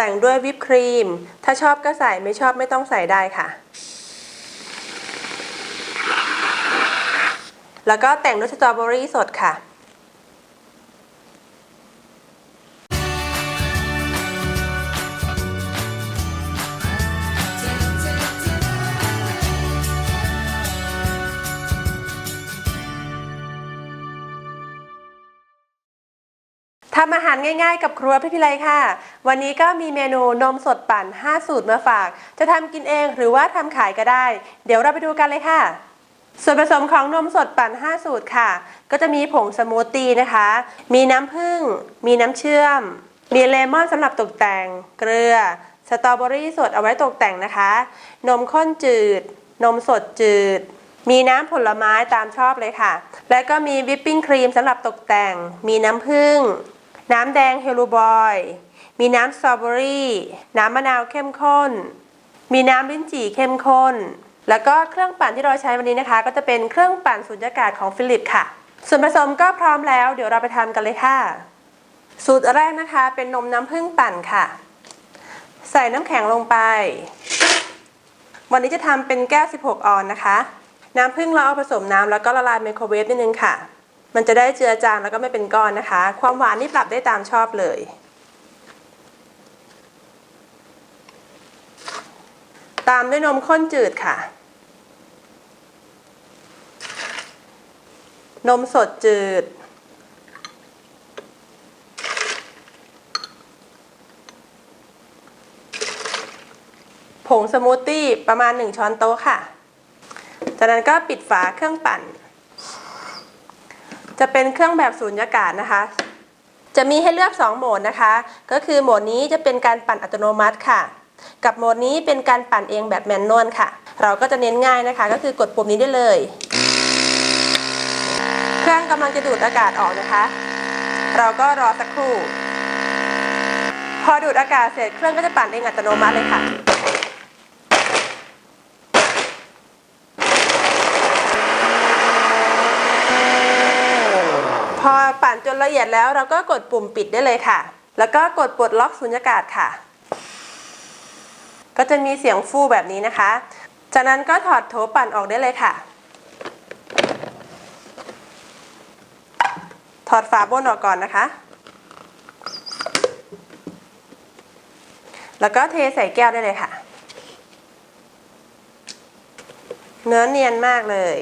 แต่งด้วยวิปครีม ถ้าชอบก็ใส่ไม่ชอบไม่ต้องใส่ได้ค่ะ แล้วก็แต่งด้วยสตรอเบอรี่สดค่ะำอาหารง่ายๆ กับครัวพี่พิไลค่ะ วันนี้ก็มีเมนูนมสดปั่น 5 สูตรมาฝาก จะทำกินเองหรือว่าทำขายก็ได้ เดี๋ยวเราไปดูกันเลยค่ะ ส่วนผสมของนมสดปั่น 5 สูตรค่ะ ก็จะมีผงสมูทตี้นะคะ มีน้ำผึ้ง มีน้ำเชื่อม มีเลมอนสำหรับตกแต่ง เกลือ สตรอเบอรี่สดเอาไว้ตกแต่งนะคะ นมข้นจืด นมสดจืดมีน้ำผลไม้ตามชอบเลยค่ะ และก็มีวิปปิ้งครีมสำหรับตกแต่ง มีน้ำผึ้ง น้ำแดงเฮลูบอย มีน้ำสตรอเบอรี่ น้ำมะนาวเข้มข้น มีน้ำลิ้นจี่เข้มข้น แล้วก็เครื่องปั่นที่เราใช้วันนี้นะคะ ก็จะเป็นเครื่องปั่นสุญญากาศของฟิลิปค่ะ ส่วนผสมก็พร้อมแล้ว เดี๋ยวเราไปทำกันเลยค่ะ สูตรแรกนะคะเป็นนมน้ำผึ้งปั่นค่ะ ใส่น้ำแข็งลงไป วันนี้จะทำเป็นแก้ว 16 ออนนะคะ น้ำผึ้งเราเอาผสมน้ำแล้วก็ละลายไมโครเวฟนิดนึงค่ะ มันจะได้เจือจางแล้วก็ไม่เป็นก้อนนะคะ ความหวานนี่ปรับได้ตามชอบเลย ตามด้วยนมข้นจืดค่ะ นมสดจืด ผงสมูทตี้ประมาณ 1 ช้อนโต๊ะค่ะ จากนั้นก็ปิดฝาเครื่องปั่น จะเป็นเครื่องแบบสูญญากาศนะคะ จะมีให้เลือก 2 โหมดนะคะ ก็คือโหมดนี้จะเป็นการปั่นอัตโนมัติค่ะ กับโหมดนี้เป็นการปั่นเองแบบแมนนวลค่ะ เราก็จะเน้นง่ายนะคะ ก็คือกดปุ่มนี้ได้เลย เครื่องกำลังจะดูดอากาศออกนะคะ เราก็รอสักครู่ พอดูดอากาศเสร็จเครื่องก็จะปั่นเองอัตโนมัติเลยค่ะ อปั่นจนละเอียดแล้วเราก็กดปุ่มปิดได้เลยค่ะ แล้วก็กดปลดล็อกสุญญากาศค่ะ ก็จะมีเสียงฟู่แบบนี้นะคะ จากนั้นก็ถอดโถปั่นออกได้เลยค่ะ ถอดฝาบนออกก่อนนะคะ แล้วก็เทใส่แก้วได้เลยค่ะ เนื้อเนียนมากเลย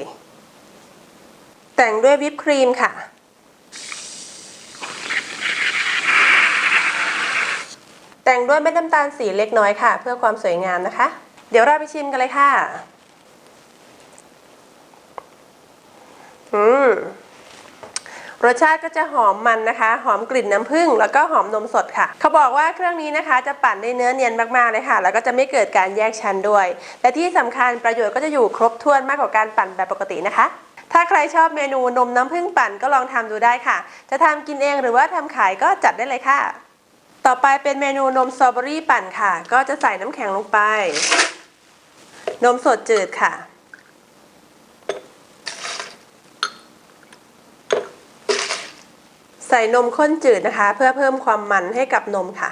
แต่งด้วยวิปครีมค่ะ แต่งด้วยเม็ดน้ำตาลสีเล็กน้อยค่ะ เพื่อความสวยงามนะคะ เดี๋ยวเราไปชิมกันเลยค่ะ อืมรสชาติก็จะหอมมันนะคะ หอมกลิ่นน้ำผึ้งแล้วก็หอมนมสดค่ะ เขาบอกว่าเครื่องนี้นะคะ จะปั่นได้เนื้อเนียนมากๆเลยค่ะ แล้วก็จะไม่เกิดการแยกชั้นด้วย และที่สำคัญประโยชน์ก็จะอยู่ครบถ้วนมากกว่าการปั่นแบบปกตินะคะ ถ้าใครชอบเมนูนมน้ำผึ้งปั่นก็ลองทำดูได้ค่ะ จะทำกินเองหรือว่าทำขายก็จัดได้เลยค่ะ ต่อไปเป็นเมนูนมสตรอเบอรี่ปั่นค่ะ ก็จะใส่น้ำแข็งลงไป นมสดจืดค่ะ ใส่นมข้นจืดนะคะ เพื่อเพิ่มความมันให้กับนมค่ะ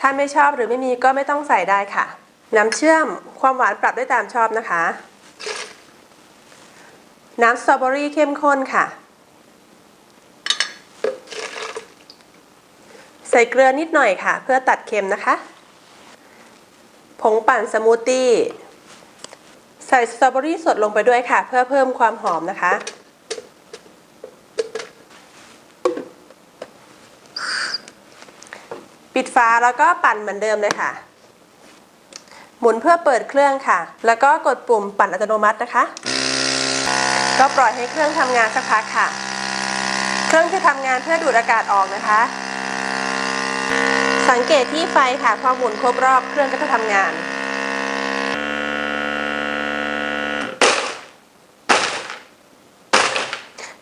ถ้าไม่ชอบหรือไม่มีก็ไม่ต้องใส่ได้ค่ะ น้ำเชื่อมความหวานปรับได้ตามชอบนะคะ น้ำสตรอเบอรี่เข้มข้นค่ะ ใส่เกลือนิดหน่อยค่ะ เพื่อตัดเค็มนะคะ ผงปั่นสมูทตี้ ใส่สตรอเบอรี่สดลงไปด้วยค่ะ เพื่อเพิ่มความหอมนะคะ ปิดฝาแล้วก็ปั่นเหมือนเดิมเลยค่ะ หมุนเพื่อเปิดเครื่องค่ะ แล้วก็กดปุ่มปั่นอัตโนมัตินะคะ ก็ปล่อยให้เครื่องทำงานสักพักค่ะ เครื่องจะทำงานเพื่อดูดอากาศออกนะคะ สังเกตที่ไฟค่ะพอหมุนครบรอบเครื่องก็จะทำงาน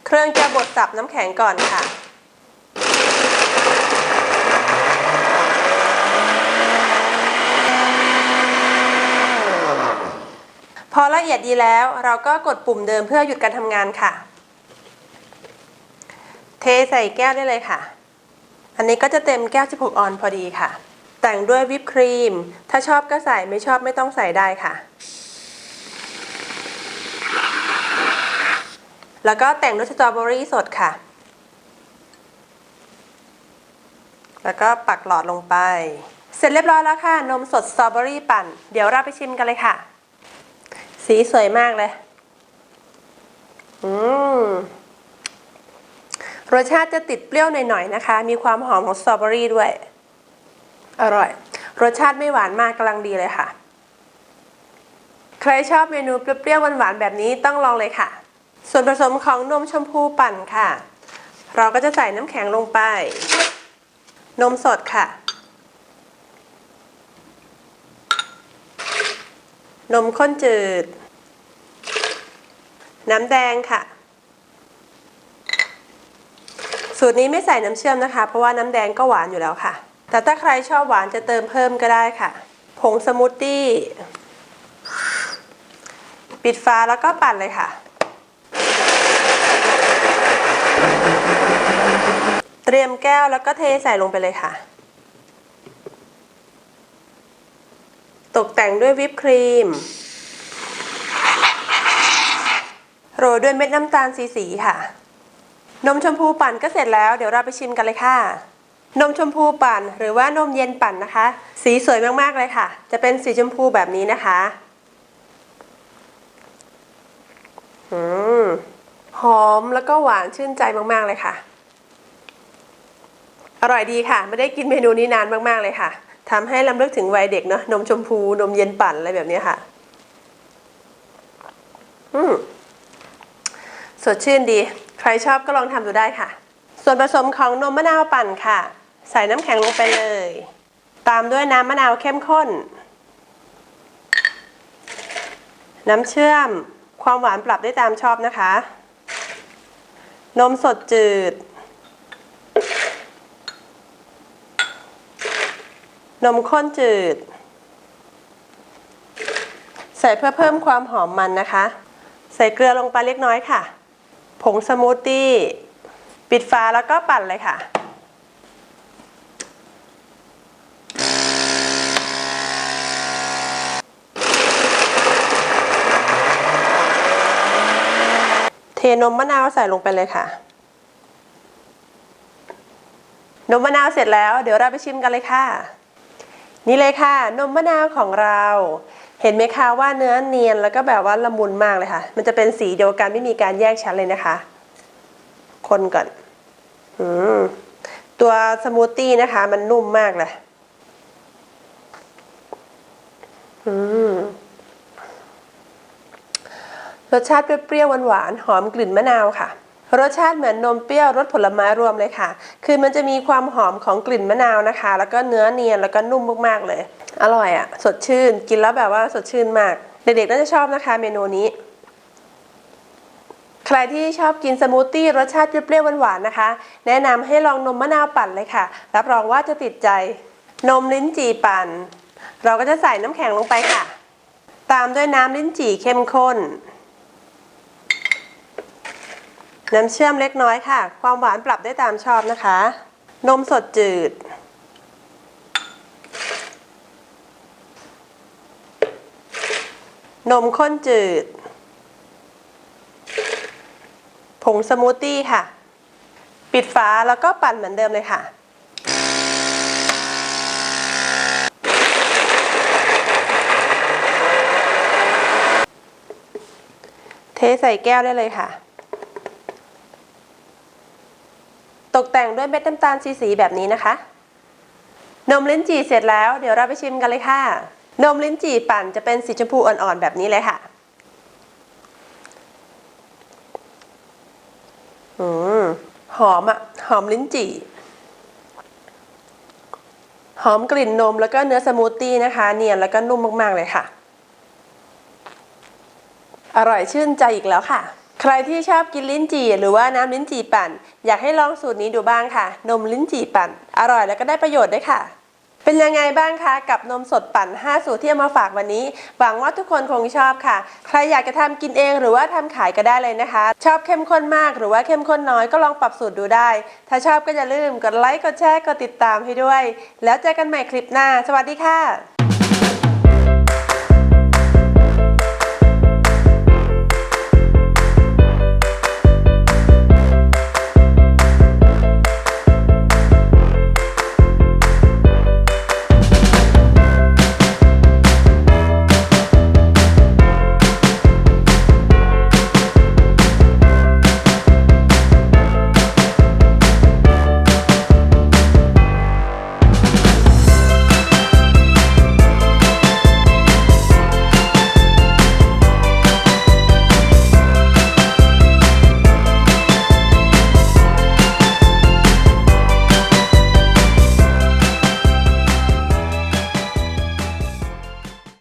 เครื่องจะบดสับน้ำแข็งก่อนค่ะพอละเอียดดีแล้วเราก็กดปุ่มเดิมเพื่อหยุดการทำงานค่ะ เทใส่แก้วได้เลยค่ะ อันนี้ก็จะเต็มแก้ว 16 ออนพอดีค่ะ แต่งด้วยวิปครีม ถ้าชอบก็ใส่ไม่ชอบไม่ต้องใส่ได้ค่ะ แล้วก็แต่งด้วยสตรอเบอรี่สดค่ะ แล้วก็ปักหลอดลงไป เสร็จเรียบร้อยแล้วค่ะ นมสดสตรอเบอรี่ปั่น เดี๋ยวเราไปชิมกันเลยค่ะ สีสวยมากเลย อืม รสชาติจะติดเปรี้ยวหน่อยๆนะคะ มีความหอมของสตรอเบอรี่ด้วย อร่อย รสชาติไม่หวานมากกำลังดีเลยค่ะ ใครชอบเมนูเปรี้ยวๆหวานๆแบบนี้ต้องลองเลยค่ะ ส่วนผสมของนมชมพูปั่นค่ะ เราก็จะใส่น้ำแข็งลงไป นมสดค่ะ นมข้นจืด น้ำแดงค่ะ สูตรนี้ไม่ใส่น้ำเชื่อมนะคะ เพราะว่าน้ำแดงก็หวานอยู่แล้วค่ะ แต่ถ้าใครชอบหวานจะเติมเพิ่มก็ได้ค่ะ ผงสมูทตี้ ปิดฟ้าแล้วก็ปั่นเลยค่ะ เตรียมแก้วแล้วก็เทใส่ลงไปเลยค่ะ ตกแต่งด้วยวิปครีม โรยด้วยเม็ดน้ำตาลสีๆค่ะ นมชมพูปั่นก็เสร็จแล้วเดี๋ยวเราไปชิมกันเลยค่ะ นมชมพูปั่นหรือว่านมเย็นปั่นนะคะ สีสวยมากๆเลยค่ะ จะเป็นสีชมพูแบบนี้นะคะอหอมแล้วก็หวานชื่นใจมากๆเลยค่ะ อร่อยดีค่ะ ไม่ได้กินเมนูนี้นานมากๆเลยค่ะทำให้ลำลึกถึงวัยเด็กเนาะนมชมพูนมเย็นปั่นอะไรแบบนี้ค่ะ อืมสดชื่นดี ใครชอบก็ลองทำดูได้ค่ะ ส่วนผสมของนมมะนาวปั่นค่ะ ใส่น้ำแข็งลงไปเลย ตามด้วยน้ำมะนาวเข้มข้น น้ำเชื่อม ความหวานปรับได้ตามชอบนะคะ นมสดจืด นมข้นจืด ใส่เพื่อเพิ่มความหอมมันนะคะ ใส่เกลือลงไปเล็กน้อยค่ะ ผงสมูทตี้ปิดฝาแล้วก็ปั่นเลยค่ะ เทนมมะนาวใส่ลงไปเลยค่ะ นมมะนาวเสร็จแล้ว เดี๋ยวเราไปชิมกันเลยค่ะ นี่เลยค่ะ นมมะนาวของเรา เห็นไหมคะว่าเนื้อเนียนแล้วก็แบบว่าละมุนมากเลยค่ะ มันจะเป็นสีเดียวกันไม่มีการแยกชั้นเลยนะคะ คนก่อนอืมตัวสมูทตี้นะคะ มันนุ่มมากเลยอืมรสชาติเปรี้ยวหวานๆหอมกลิ่นมะนาวค่ะรสชาติเหมือนนมเปรี้ยวรสผลไม้รวมเลยค่ะ คือมันจะมีความหอมของกลิ่นมะนาวนะคะ แล้วก็เนื้อเนียนแล้วก็นุ่มมากๆเลย อร่อยอะ่ะ สดชื่น กินแล้วแบบว่าสดชื่นมาก เด็กๆน่าจะชอบนะคะเมนูนี้ ใครที่ชอบกินสมูทตี้รสชาติเปรี้ยวๆหวานๆนะคะ แนะนำให้ลองนมมะนาวปั่นเลยค่ะ รับรองว่าจะติดใจ นมลิ้นจี่ปั่น เราก็จะใส่น้ำแข็งลงไปค่ะ ตามด้วยน้ำลิ้นจี่เข้มข้น น้ำเชื่อมเล็กน้อยค่ะ ความหวานปรับได้ตามชอบนะคะ นมสดจืด นมข้นจืด ผงสมูทตี้ค่ะ ปิดฝาแล้วก็ปั่นเหมือนเดิมเลยค่ะ เทใส่แก้วได้เลยค่ะ ตกแต่งด้วยเม็ดน้ำตาลสีๆแบบนี้นะคะ นมลิ้นจี่เสร็จแล้ว เดี๋ยวเราไปชิมกันเลยค่ะ นมลิ้นจี่ปั่นจะเป็นสีชมพูอ่อนๆแบบนี้เลยค่ะ อืม หอมอะหอมลิ้นจี่ หอมกลิ่นนมแล้วก็เนื้อสมูทตี้นะคะ เนียนแล้วก็นุ่มมากๆเลยค่ะ อร่อยชื่นใจอีกแล้วค่ะ ใครที่ชอบกินลิ้นจี่หรือว่าน้ำลิ้นจี่ปั่น อยากให้ลองสูตรนี้ดูบ้างค่ะ นมลิ้นจี่ปั่น อร่อยแล้วก็ได้ประโยชน์ด้วยค่ะ เป็นยังไงบ้างคะกับนมสดปั่น 5 สูตรที่เอามาฝากวันนี้ หวังว่าทุกคนคงชอบค่ะ ใครอยากจะทำกินเองหรือว่าทำขายก็ได้เลยนะคะ ชอบเข้มข้นมากหรือว่าเข้มข้นน้อยก็ลองปรับสูตรดูได้ ถ้าชอบก็อย่าลืมกดไลค์กดแชร์กดติดตามให้ด้วย แล้วเจอกันใหม่คลิปหน้า สวัสดีค่ะ